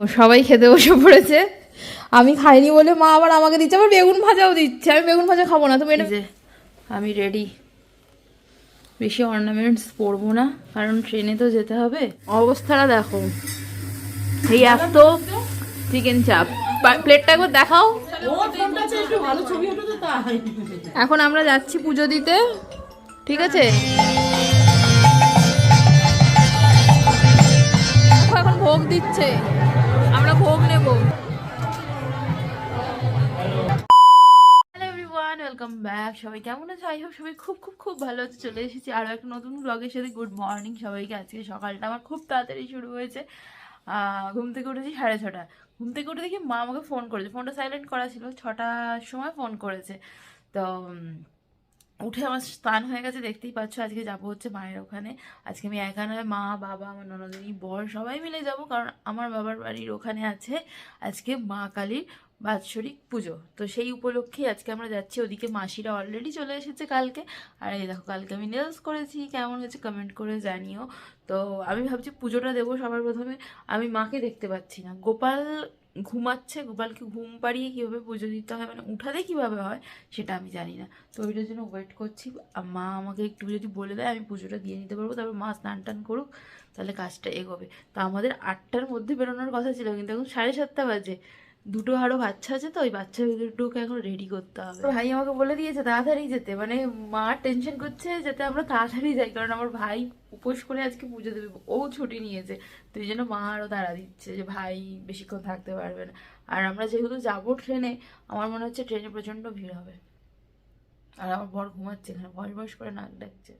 সবাই খেতে বসে পড়েছে। আমি খাইনি বলে মা আবার আমাকে দিচ্ছে, আবার বেগুন ভাজাও দিচ্ছে। আমি বেগুন ভাজা খাব না, তুমি আমি রেডি বেশি অর্নামেন্টস পরবো না, কারণ ট্রেনে তো যেতে হবে। অবস্থাটা দেখো। এই এত চিকেন চাপ প্লেটটা একবার দেখাও। এখন আমরা যাচ্ছি পুজো দিতে, ঠিক আছে? এখন ভোগ দিচ্ছে। ওয়েলকাম ব্যাক সবাই। কেমন আছে? আই হোপ সবাই খুব খুব খুব ভালো আছে। চলে এসেছি আরও একটা নতুন ব্লগের সাথে। গুড মর্নিং সবাইকে। আজকে সকালটা আমার খুব তাড়াতাড়ি শুরু হয়েছে। ঘুম থেকে উঠেছি সাড়ে ছটা। ঘুম থেকে উঠে দেখি মা আমাকে ফোন করেছে। ফোনটা সাইলেন্ট করা ছিল। ছটার সময় ফোন করেছে। তো উঠে আমার স্নান হয়ে গেছে। দেখতেই পাচ্ছ আজকে যাব হচ্ছে মায়ের ওখানে। আজকে আমি একা নয়। মা, বাবা, আমার ননদিনী, বর সবাই মিলে যাব। কারণ আমার বাবার বাড়ির ওখানে আছে আজকে মা কালীর বাৎসরিক পুজো। তো সেই উপলক্ষেই আজকে আমরা যাচ্ছি, ওদিকে মাসিরা অলরেডি চলে এসেছে কালকে। আর এই দেখো, কালকে আমি নেলস করেছি, কেমন হয়েছে কমেন্ট করে জানিও। তো আমি ভাবছি পুজোটা দেবো সবার প্রথমে। আমি মাকে দেখতে পাচ্ছি না। গোপাল ঘুমাচ্ছে, গোপালকে ঘুম পাড়িয়ে কীভাবে পুজো দিতে হয় মানে উঠাতে কীভাবে হয়, সেটা আমি জানি না। তো ওইটার জন্য ওয়েট করছি। মা আমাকে একটু যদি বলে দেয়, আমি পুজোটা দিয়ে নিতে পারব। তারপর মা স্নান টান করুক, তাহলে কাজটা এগোবে। তো আমাদের আটটার মধ্যে বেরোনোর কথা ছিল, কিন্তু এখন সাড়ে সাতটা বাজে। দুটো আরও বাচ্চা আছে তো, ওই বাচ্চা দুটোকে এখন রেডি করতে হবে। ভাই আমাকে বলে দিয়েছে তাড়াতাড়ি যেতে মানে মা টেনশন করছে যাতে আমরা তাড়াতাড়ি যাই, কারণ আমার ভাই উপোস করে আজকে পুজো দেবে, ও ছুটি নিয়েছে। তো এই জন্য মা আরও তাড়া দিচ্ছে যে ভাই বেশিক্ষণ থাকতে পারবে না। আর আমরা যেহেতু যাব ট্রেনে, আমার মনে হচ্ছে ট্রেনে প্রচণ্ড ভিড় হবে। আর আমার বর ঘুমাচ্ছে এখানে, বয়স বয়স করে নাক ডাকছে।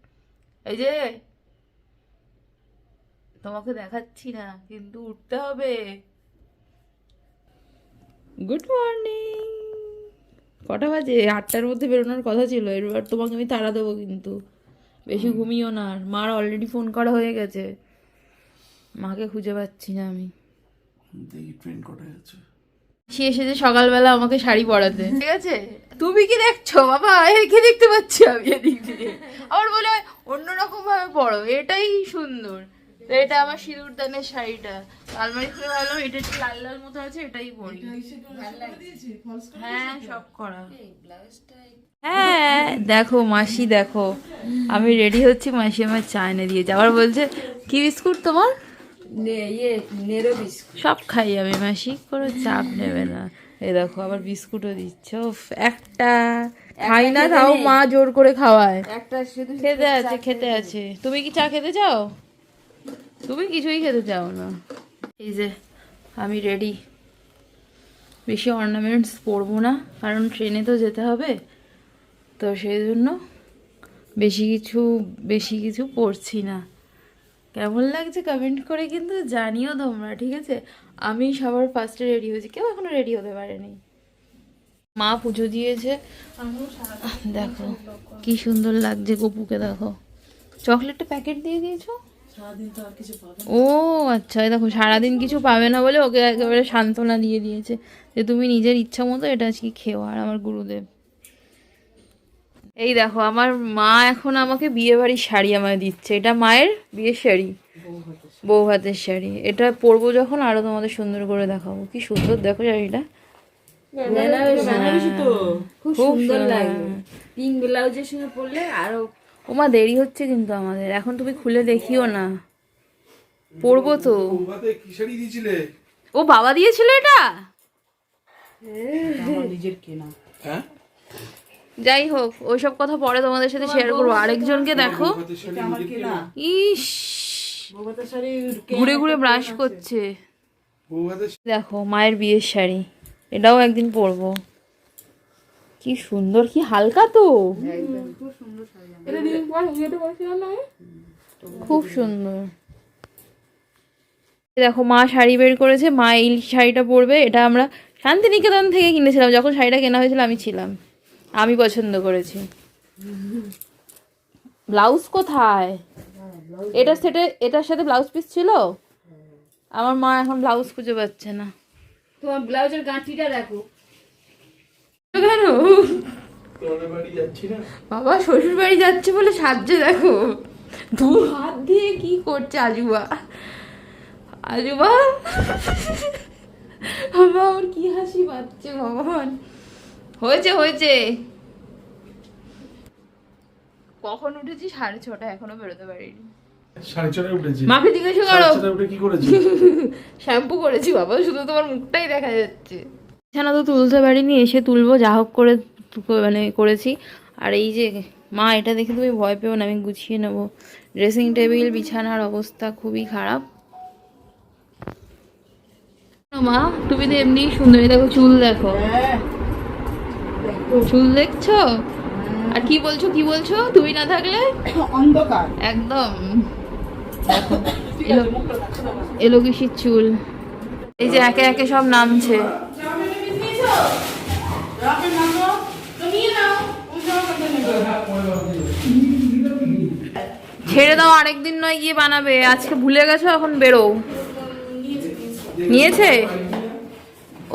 এই যে, তোমাকে দেখাচ্ছি না, কিন্তু উঠতে হবে। গুড মর্নিং কটা বাজে? আটটার মধ্যে বেরোনোর কথা ছিল। এবার তোমাকে আমি তাড়া দেবো কিন্তু। বেশি ঘুমিও না আর। মার অলরেডি ফোন করা হয়ে গেছে। মাকে খুঁজে পাচ্ছি না আমি। দেখি ট্রেন কটায় আছে। সে এসেছে সকালবেলা আমাকে শাড়ি পরাতে। ঠিক আছে? তুমি কি দেখছ? বাবা একে দেখতে পাচ্ছি আমি এদিক দিয়ে। আবার বলে অন্যরকম ভাবে পড়ো। এটাই সুন্দর। তো এটা আমার সিঁদুরদানের শাড়িটা। আলমারি খুলে ভাবলাম এটা একটু লাল লাল মতো আছে এটাই পরি। হ্যাঁ সব করা। হ্যাঁ দেখো মাসি দেখো। আমি রেডি হচ্ছি মাসি আমার চা এনে দিয়েছে। আবার বলছে কি বিস্কুট তোমার? ইয়ে সব খাই আমি মাসি। কোনো চাপ নেবে না। এই দেখো আবার বিস্কুটও দিচ্ছে। একটা। খাই না তাও মা জোর করে খাওয়ায়। একটা শুধু খেতে আছে খেতে আছে। তুমি কি চা খেতে চাও? তুমি কিছুই খেতে চাও না। এই যে, আমি রেডি বেশি অর্নামেন্টস পরবো না, কারণ ট্রেনে তো যেতে হবে। তো সেই জন্য বেশি কিছু বেশি কিছু পরছি না। কেমন লাগছে কমেন্ট করে কিন্তু জানিও তোমরা, ঠিক আছে? আমি সবার ফার্স্টে রেডি হয়েছি। কেউ এখনও রেডি হতে পারেনি। মা পুজো দিয়েছে। দেখো, কি সুন্দর লাগছে গপুকে দেখো। চকলেটটা প্যাকেট দিয়ে দিয়েছ? ও আচ্ছা দেখো সারাদিন কিছু পাবে না বলে ওকে একেবারে সান্ত্বনা দিয়ে দিয়েছে যে তুমি নিজের ইচ্ছা মতো এটা আজকে খেও আর আমার গুরুদেব। এই দেখো আমার মা এখন আমাকে বিয়ে বাড়ির শাড়ি আমায় দিচ্ছে। এটা মায়ের বিয়ের শাড়ি? বউ হাতের শাড়ি। এটা পরবো যখন আরও তোমাদের সুন্দর করে দেখাবো। কি সুন্দর দেখো শাড়িটা। খুব সুন্দর লাগবে পিঙ্ক ব্লাউজের সঙ্গে পরলে আরও ওমা দেরি হচ্ছে কিন্তু আমাদের। এখন তুমি খুলে দেখিও না। পরবো তো। ও বাবা দিয়েছিল এটা? নিজের কেনা। হ্যাঁ? যাই হোক ওইসব কথা পরে তোমাদের সাথে শেয়ার করব। আরেকজনকে দেখো। ইস। ঘুরে ঘুরে ব্রাশ করছে। দেখো মায়ের বিয়ের শাড়ি। এটাও একদিন পরবো। কি সুন্দর কি হালকা তো। খুব সুন্দর। দেখো মা শাড়ি বের করেছে মা এই শাড়িটা পরবে এটা আমরা শান্তিনিকেতন থেকে কিনেছিলাম যখন শাড়িটা কেনা হয়েছিল আমি ছিলাম। আমি পছন্দ করেছি। ব্লাউজ কোথায়? এটা সেটা এটার সাথে ব্লাউজ পিস ছিল? আমার মা এখন ব্লাউজ খুঁজে পাচ্ছে না। তোমার ব্লাউজের গাঁঠিটা দেখো। কেন? বাবা শ্বশুর বাড়ি যাচ্ছে বলে সাহায্য দেখো। দু হাত দিয়ে কি করছে আজুবা? আজুবা? বাবা ওর কি হাসি পাচ্ছে ভগবান? হয়েছে হয়েছে। কখন উঠেছি? সাড়ে ছটা এখনও বেরোতে পারিনি। সাড়ে ছটায় উঠেছি। মাকে জিজ্ঞাসা করো। কি করেছি? শ্যাম্পু করেছি বাবা শুধু তোমার মুখটাই দেখা যাচ্ছে। বিছানা তো তুলতে পারিনি এসে তুলবো যা হোক করে মানে করেছি। আর এই যে মা এটা দেখে তুমি ভয় পেও না আমি গুছিয়ে নেব। ড্রেসিং টেবিল বিছানার অবস্থা খুবই খারাপ। মা তুমি তো এমনি সুন্দরী দেখো চুল দেখো। চুল দেখছ? আর কি বলছো কি বলছো? তুমি না থাকলে? অন্ধকার। একদম। এলো এলোকিসির চুল। এই যে একে একে সব নামছে। ছেড়ে দাও, আরেকদিন নয়, গিয়ে বানাবে। আজকে ভুলে গেছো, এখন বেরো নিয়েছে?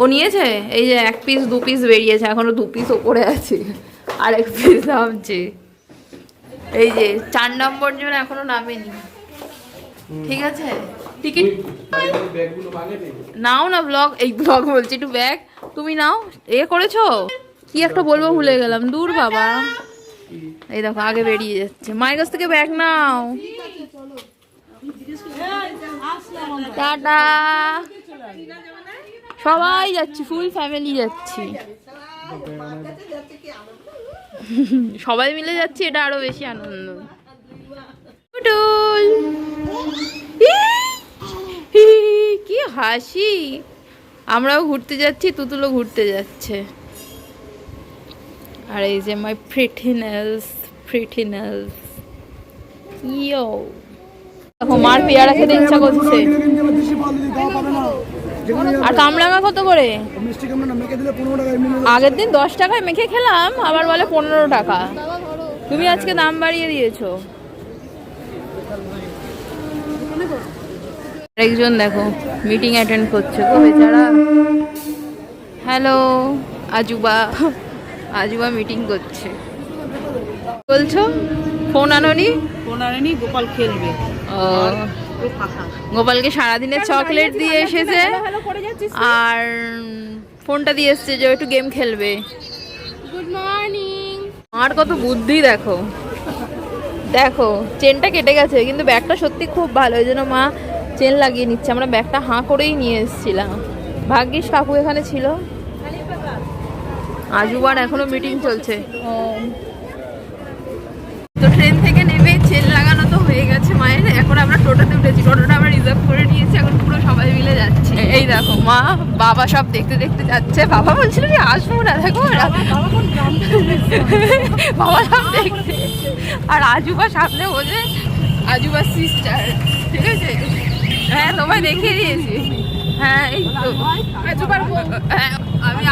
ও নিয়েছে? এই যে এক পিস দু পিস বেরিয়েছে, এখনও দু পিস ওপরে আছে। আর এক পিস নামছে। এই যে, চার নম্বর জন এখনও নামেনি। ঠিক আছে? টিকিট নাও না ব্লগ এই ব্লগ বলছি একটু ব্যাগ তুমি নাও এ করেছ? কি একটা বলব ভুলে গেলাম। দূর বাবা। এই দেখো আগে বেরিয়ে যাচ্ছে। মায়ের কাছ থেকে ব্যাগ নাও। টাটা। সবাই যাচ্ছি ফুল ফ্যামিলি যাচ্ছি। সবাই মিলে যাচ্ছি এটা আরও বেশি আনন্দ। পুটুল হি, কি হাসি। আমরাও ঘুরতে যাচ্ছি তুতুলো ঘুরতে যাচ্ছে। আর এই যে মাই প্রিটিনেলস প্রিটিনেলস ইয়ো দেখো মার পেয়ারা খেতে ইচ্ছা করছে। আর কামরাঙা কত করে? আগের দিন দশ টাকায় মেখে খেলাম আবার বলে পনেরো টাকা। তুমি আজকে দাম বাড়িয়ে দিয়েছ। একজন দেখো মিটিং অ্যাটেন্ড করছে গো। বেচারা হ্যালো আজুবা আজুবা মিটিং করছে। বলছো ফোন আনোনি? পনেরো গোপাল খেলবে। গোপালকে সারাদিনে চকলেট দিয়ে এসেছে। আর ফোনটা দিয়ে এসছে যে একটু গেম খেলবে। গুড মর্নিং আর কত বুদ্ধি দেখো। দেখো চেনটা কেটে গেছে কিন্তু ব্যাগটা সত্যি খুব ভালো। ওই জন্য মা চেন লাগিয়ে নিচ্ছে। আমরা ব্যাগটা হাঁ করেই নিয়ে এসেছিলাম। ভাগ্যিস কাকু এখানে ছিল। আজুবার এখনও মিটিং চলছে। তো ট্রেন থেকে নেমে চেন লাগানো তো হয়ে গেছে মায়ের। এখন আমরা টোটোতে উঠেছি। টোটোটা আমরা রিজার্ভ করে নিয়েছি। এখন পুরো সবাই মিলে যাচ্ছি। এই দেখো মা বাবা সব দেখতে দেখতে যাচ্ছে। বাবা বলছিল যে আসব না। দেখো বাবা সব দেখতে আর আজুবা সামনে বসে আজুবা সিস্টার ঠিক আছে? হ্যাঁ তোমায় দেখিয়ে দিয়েছি। হ্যাঁ এই তো। হ্যাঁ আমি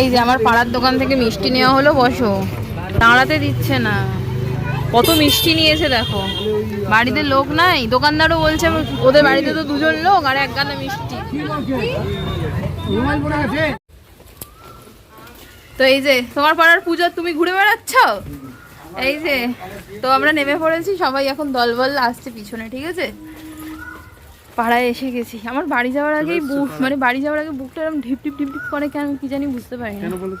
এই যে আমার পাড়ার দোকান থেকে মিষ্টি নেওয়া হলো, বসো। দাঁড়াতে দিচ্ছে না। কত মিষ্টি নিয়েছে, দেখো। বাড়িতে লোক নাই, দোকানদারও বলছে ওদের বাড়িতে তো দুজন লোক আর এক গানা মিষ্টি। তো এই যে, তোমার পাড়ার পুজো তুমি ঘুরে বেড়াচ্ছ? এই যে তো আমরা নেমে পড়েছি সবাই এখন দলবল আসছে পিছনে ঠিক আছে? পাড়ায় এসে গেছি। আমার বাড়ি যাওয়ার আগেই বুক মানে বাড়ি যাওয়ার আগে বুকটা এরকম ঢিপ ঢিপ ঢিপ ঢিপ করে কেন কি জানি বুঝতে পারি না কেন বলো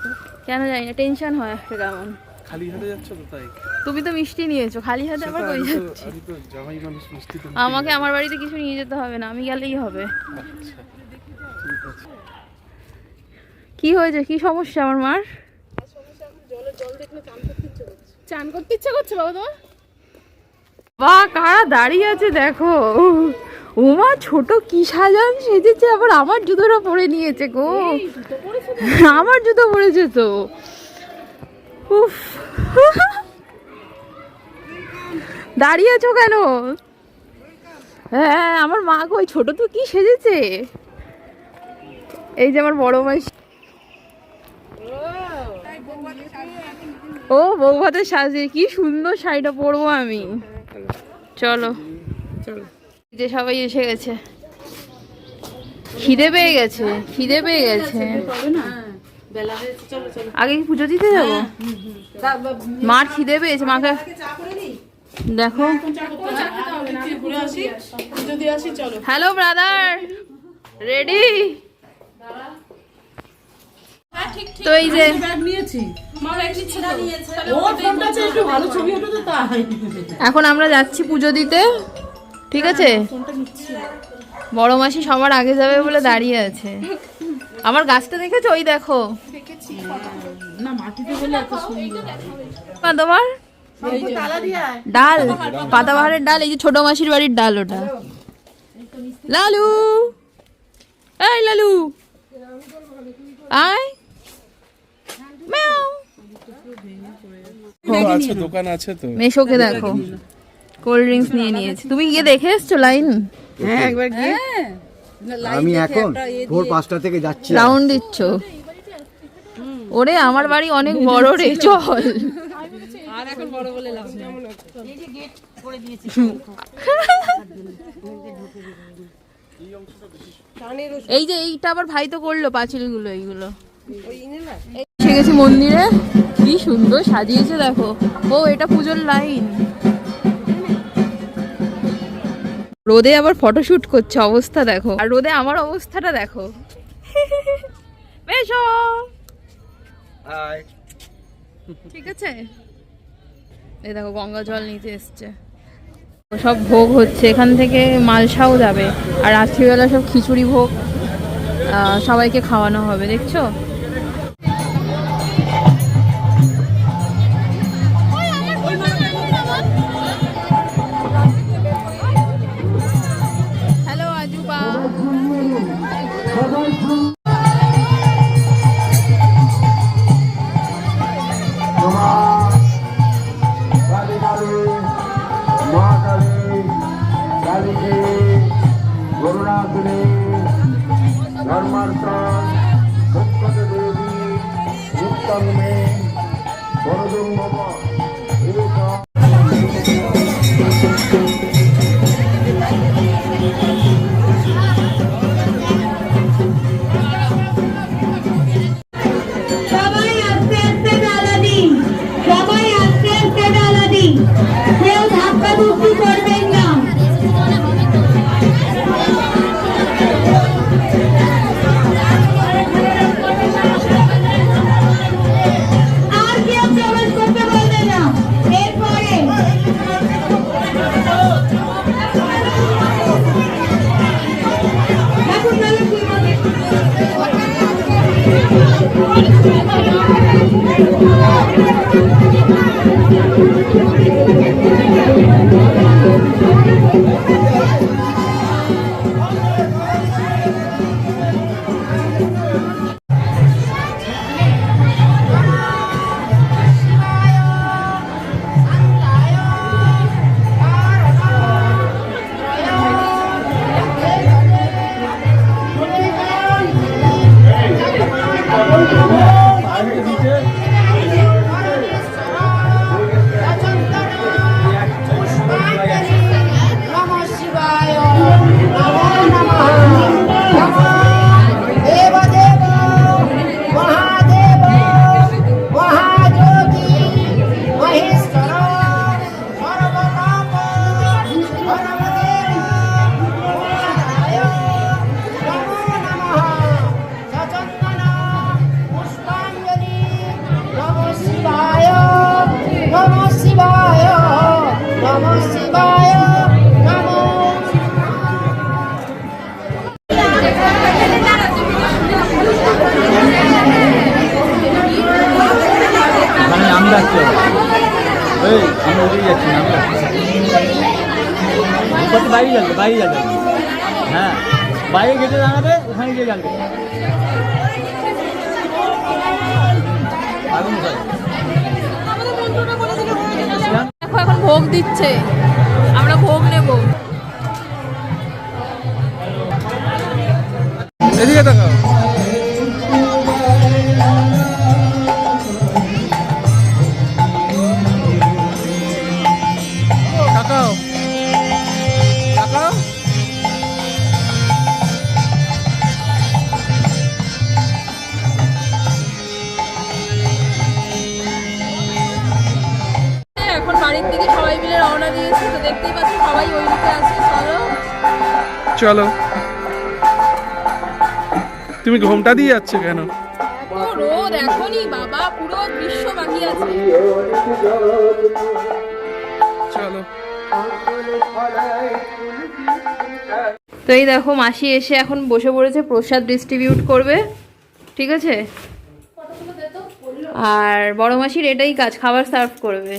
কেন জানি না টেনশন হয় একটা কেমন। খালি হাতে যাচ্ছ তো তাই তুমি তো মিষ্টি নিয়েছো খালি হাতে আবার কই যাচ্ছি? আমি তো জামাই মানুষ মিষ্টি তো আমাকে আমার বাড়িতে কিছু নিয়ে যেতে হবে না আমি গেলেই হবে। আচ্ছা কি হয়েছে? কি সমস্যা আমার মার? চান করতে ইচ্ছা করছে বাবা তোমার? বা কারা দাঁড়িয়ে আছে দেখো। উমা ছোট কি সাজান সেজেছে আবার আমার জুতোটা পরে নিয়েছে গো। আমার জুতো পরেছে তো। উফ। দাঁড়িয়ে আছো কেন? হ্যাঁ আমার মা কই ছোট তো কি সেজেছে? এই যে আমার বড় মাই ও বউ ভাতের সাজে কি সুন্দর শাড়িটা পরবো আমি। চলো। যে সবাই এসে গেছে। খিদে পেয়ে গেছে, খিদে পেয়ে গেছে। আগে কি পুজো দিতে যাব? মার খিদে পেয়েছে, মাকে দেখো। Hello brother, ready? তো এই যে নিয়েছি। ওর ফোনটা আছে একটু ভালো ছবি ওঠে তো তাই। এখন আমরা যাচ্ছি পুজো দিতে। ঠিক আছে? বড় মাসি সবার আগে যাবে বলে দাঁড়িয়ে আছে। আমার গাছটা দেখেছ? ওই দেখো। তোমার? ডাল পাতাবাহারের ডাল এই যে ছোট মাসির বাড়ির ডাল ওটা। লালু! এই লালু! আয়! আছে দোকান আছে তো। মেশোকে দেখো। কোল্ড ড্রিঙ্কস নিয়ে নিয়েছে। তুমি গিয়ে দেখে এসছো লাইন? আমি এখন ভোর পাঁচটা থেকে যাচ্ছি। রাউন্ড দিচ্ছ। ওরে আমার বাড়ি অনেক বড় রে চল। এই যে এইটা আবার ভাই তো করল পাঁচিলগুলো এইগুলো। এসে গেছি মন্দিরে। কি সুন্দর সাজিয়েছে দেখো। ও এটা পুজোর লাইন রোদে আবার ফটোশুট করছে অবস্থা দেখো। আর রোদে আমার অবস্থাটা দেখো। বেশ ঠিক আছে? এই দেখো গঙ্গা জল নিতে এসছে। সব ভোগ হচ্ছে এখান থেকে মালসাও যাবে। আর রাত্রিবেলা সব খিচুড়ি ভোগ আহ, সবাইকে খাওয়ানো হবে দেখছ? এদিকে তাকাও। হ্যাঁ, এখন বাড়ির দিকে সবাই মিলে রওনা দিয়েছি তো দেখতেই পাচ্ছি সবাই ওই দিকে চলো। তুমি ঘোমটা দিয়ে যাচ্ছে কেন? রোদ এখনই বাবা পুরো দৃশ্য বাকি আছে। চলো। তো এই দেখো মাসি এসে এখন বসে পড়েছে প্রসাদ ডিস্ট্রিবিউট করবে। ঠিক আছে? আর বড় মাসির এটাই কাজ খাবার সার্ভ করবে।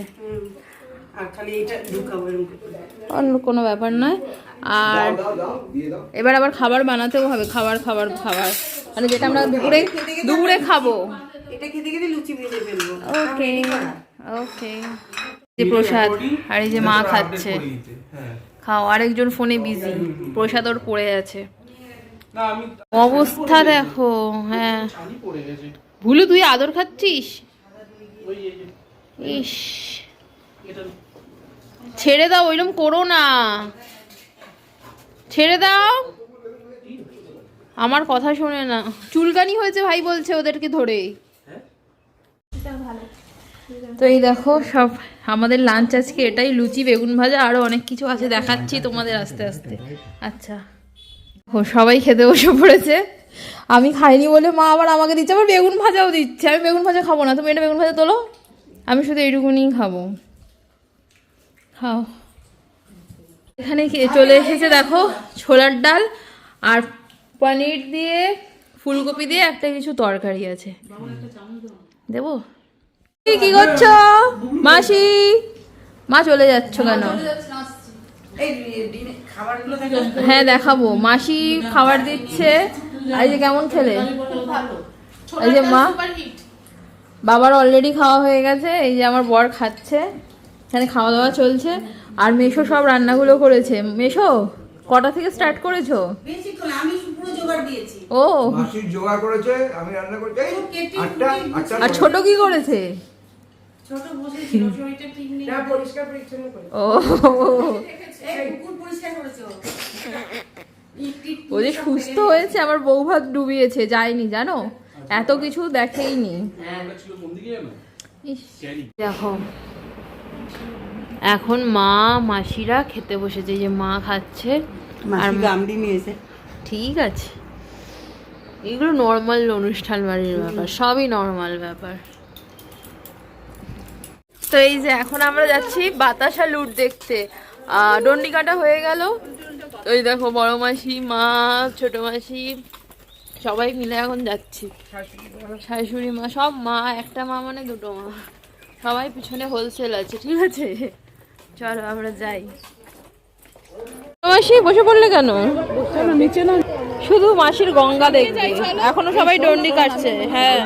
অন্য কোনো ব্যাপার নয়। আর এবার আবার খাবার বানাতেও হবে খাবার খাবার খাবার। মানে যেটা আমরা দুপুরে দুপুরে খাব। ওকে ওকে। যে প্রসাদ আর এই যে মা খাচ্ছে। খাও আরেকজন ফোনে বিজি প্রসাদ ওর পড়ে আছে। অবস্থা দেখো হ্যাঁ। ভুলু তুই আদর খাচ্ছিস? ইস। ছেড়ে দাও ওইরকম করো না। ছেড়ে দাও। আমার কথা শোনে না। চুলকানি হয়েছে ভাই বলছে ওদেরকে ধরে। তো এই দেখো, সব আমাদের লাঞ্চ আজকে এটাই লুচি, বেগুন ভাজা, আরও অনেক কিছু আছে, দেখাচ্ছি তোমাদের আস্তে আস্তে। আচ্ছা। ও, সবাই খেতে বসে পড়েছে। আমি খাইনি বলে মা আবার আমাকে দিচ্ছে, আবার বেগুন ভাজাও দিচ্ছে। আমি বেগুন ভাজা খাব না। তুমি এটা বেগুন ভাজা তোলো। আমি শুধু এইটুকুনিই খাব। খাও এখানে কি- চলে এসেছে দেখো ছোলার ডাল আর পনির দিয়ে ফুলকপি দিয়ে একটা কিছু তরকারি আছে। দেবো? কি কি করছ? মাসি? মা চলে যাচ্ছ কেন? হ্যাঁ দেখাবো। মাসি খাবার দিচ্ছে। আর এই যে কেমন খেলে? এই যে মা বাবার অলরেডি খাওয়া হয়ে গেছে এই যে আমার বর খাচ্ছে। এখানে খাওয়া দাওয়া চলছে আর মেশো সব রান্নাগুলো করেছে। মেশো কটা থেকে স্টার্ট করেছ? ও। মাসির জোগাড় করেছে আমি রান্না করছি। আটটা আটটা আর ছোট কি করেছে? ও। ও। যে সুস্থ হয়েছে আমার বউ ভাত ডুবিয়েছে যায়নি জানো? এত কিছু দেখেইনি। ইস, দেখো এখন মা মাসিরা খেতে বসেছে যে মা খাচ্ছে। আর গামড়ি নিয়েছে। ঠিক আছে। এগুলো নর্মাল অনুষ্ঠান বাড়ির ব্যাপার সবই নর্মাল ব্যাপার। তো এই যে এখন আমরা যাচ্ছি বাতাসা লুট দেখতে। আহ, ডন্ডি কাটা হয়ে গেল। ওই দেখো বড় মাসি মা ছোট মাসি সবাই মিলে এখন যাচ্ছি। শাশুড়ি মা সব মা একটা মা মানে দুটো মা। সবাই পিছনে হোলসেল আছে ঠিক আছে? চলো আমরা যাই। মাসি বসে পড়লে কেন? নিচে না শুধু মাসির গঙ্গা দেখবে। এখনও সবাই ডন্ডি কাটছে হ্যাঁ।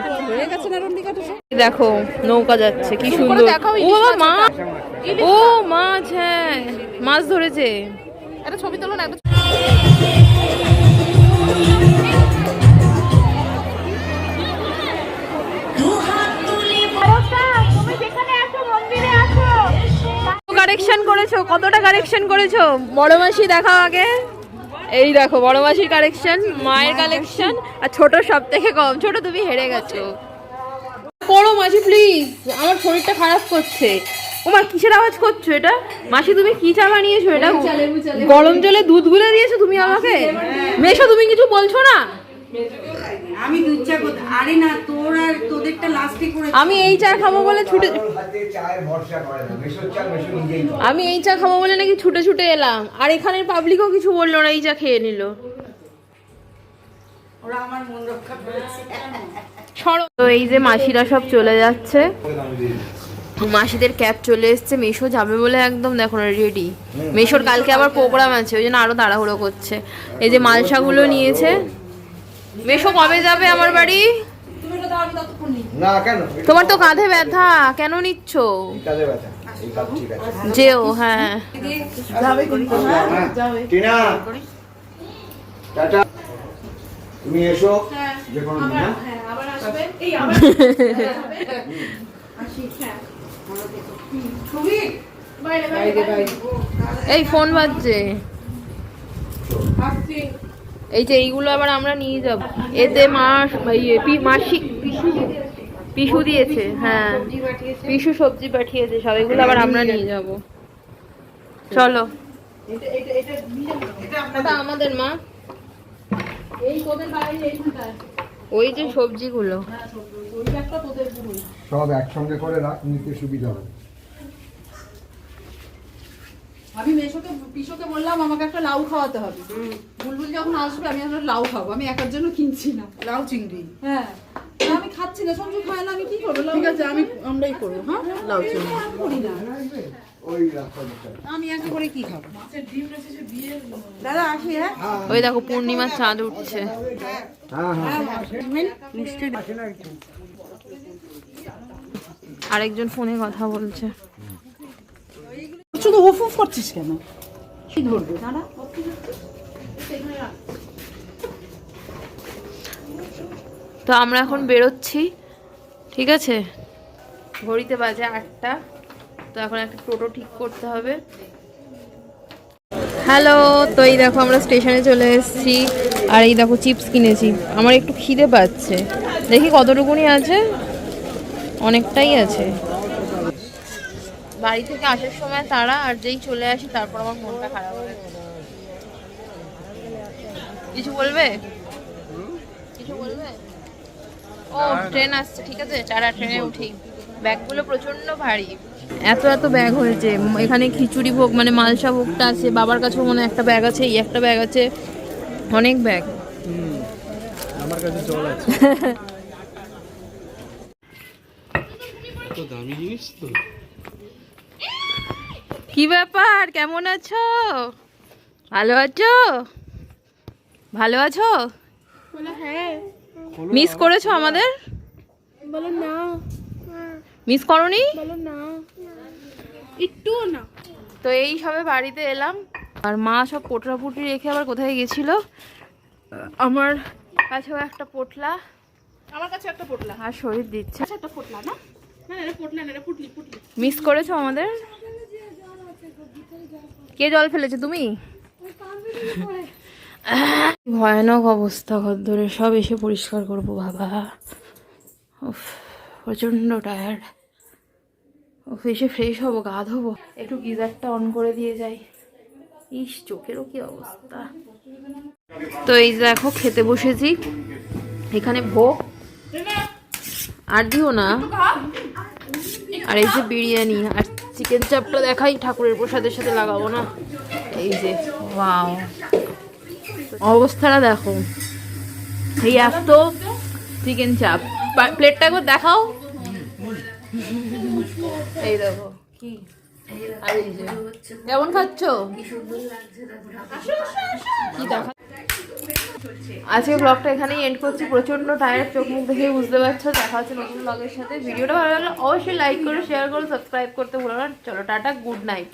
দেখো নৌকা যাচ্ছে কি সুন্দর। ও মাছ ও মাছ। হ্যাঁ। মাছ ধরেছে। একটা ছবি তোলো না কারেকশন করেছ? কতটা কারেকশন করেছ? বড় মাসি দেখাও আগে। এই দেখো বড় মাসির কালেকশন মায়ের কালেকশন আর ছোট সব থেকে কম। ছোট তুমি হেরে গেছো। করো মাসি প্লিজ আমার শরীরটা খারাপ করছে। ওমা কিসের আওয়াজ করছ এটা? মাসি তুমি কি চা বানিয়েছো এটা? গরম জলে দুধ গুলে দিয়েছ তুমি আমাকে? মেশো তুমি কিছু বলছো না? আমি দুধ চা করতে আরে না তোর আর তোদেরটা লাস্টে করে আমি এই চা খাব বলে ছুটে। আমি এই চা খাব বলে নাকি ছুটে ছুটে এলাম। আর এখানের পাবলিকও কিছু বলল না এই চা খেয়ে নিল। ওরা আমার মন রক্ষা করেছে। তো এই যে মাসিরা সব চলে যাচ্ছে। মাসিদের ক্যাব চলে এসছে। মেশো যাবে বলে একদম দেখো না রেডি মেশোর কালকে আবার প্রোগ্রাম আছে ওই জন্য আরও তাড়াহুড়ো করছে। এই যে মালসাগুলো নিয়েছে। মেশো কবে যাবে আমার বাড়ি? না কেন? তোমার তো কাঁধে ব্যথা কেন নিচ্ছ? এই ব্যথা এই আছে। যেও হ্যাঁ। হ্যাঁ, টিনা টাটা। তুমি এসো যে কোনো দিন হ্যাঁ? এই ফোন বাজছে। এই যে এইগুলো আবার আমরা নিয়ে যাব। এতে মাস ইয়ে, মাসি পিসু দিয়েছে হ্যাঁ। পিসু সবজি পাঠিয়েছে সব এগুলো আবার আমরা নিয়ে যাব। চলো। আমাদের মা। ওই যে সবজিগুলো। সব একসঙ্গে করে রাখ নিতে সুবিধা হবে। আমি মেশোকে পিসোকে বললাম আমাকে একটা লাউ খাওয়াতে হবে। বুলবুল যখন আসবে আমি একটা লাউ খাব। আমি একার জন্য কিনছি না। লাউ চিংড়ি। হ্যাঁ। আমি খাচ্ছি না। সঞ্জু খায় না আমি কি করব? ঠিক আছে আমি আমরাই করব হ্যাঁ? লাউ চিংড়ি। করি না। ওই আমি একা করে কি খাব? দাদা হ্যাঁ? ওই দেখো পূর্ণিমার চাঁদ উঠছে। হ্যাঁ হ্যাঁ। আরেকজন ফোনে কথা বলছে। শুধু হুফ করছিস কেন? কি ধরবে? দাঁড়া তো আমরা এখন বেরোচ্ছি ঠিক আছে? ঘড়িতে বাজে আটটা তো এখন একটা টোটো ঠিক করতে হবে। হ্যালো তো এই দেখো আমরা স্টেশনে চলে এসেছি আর এই দেখো চিপস কিনেছি। আমার একটু খিদে পাচ্ছে। দেখি কতটুকুনি আছে? অনেকটাই আছে। বাড়ি থেকে আসার সময় তারা আর যেই চলে আসি তারপর আমার মনটা খারাপ হয়ে। কিছু বলবে? কিছু বলবে? ও ট্রেন আসছে ঠিক আছে? চারা ট্রেনে উঠি ব্যাগগুলো প্রচণ্ড ভারী। এত এত ব্যাগ হয়েছে। এখানে খিচুড়ি ভোগ মানে মালসা ভোগটা আছে। বাবার কাছেও মনে হয় একটা ব্যাগ আছে এই একটা ব্যাগ আছে। অনেক ব্যাগ। আমার কাছে জল আছে। তো দামি জিনিস তো। কি ব্যাপার? কেমন আছো? ভালো আছো? ভালো আছো? মিস করেছ আমাদের? বলো না। মিস করনি? বলো না। একটু না। তো এই সবে বাড়িতে এলাম। আর মা সব পুটলি রেখে আবার কোথায় গেছিল? আমার কাছেও একটা পোটলা। আমার কাছে একটা পোটলা। আর শরীর দিচ্ছে। একটা পোটলা না? না না, এটা পোটলা না এটা পুটলি পুটলি। মিস করেছ আমাদের? কে জল ফেলেছে, তুমি? ভয়ানক অবস্থা ঘরদরে সব এসে পরিষ্কার করব, বাবা। প্রচণ্ড টায়ার্ড এসে ফ্রেশ হব, গা ধোবো। একটু গিজারটা অন করে দিয়ে যাই। ইস, চোখেরও কি অবস্থা। তো এই দেখো, খেতে বসেছি। এখানে ভোগ। আর দিও না। আর এই যে বিরিয়ানি, আর চিকেন চাপটা দেখাই ঠাকুরের প্রসাদের সাথে লাগাবো না। এই যে ওয়াও অবস্থাটা দেখো। এই এত চিকেন চাপ প্লেটটা একবার দেখাও। এই দেখো কি? কেমন খাচ্ছ? কি দেখা। আজকে ব্লগটা এখানেই এন্ড করছি। প্রচণ্ড টায়ার চোখ মুখ দেখে বুঝতে পারছ। দেখা হচ্ছে নতুন ব্লগের সাথে। ভিডিওটা ভালো লাগলে অবশ্যই লাইক করো শেয়ার করো সাবস্ক্রাইব করতে ভুলো না। চলো, টাটা গুড নাইট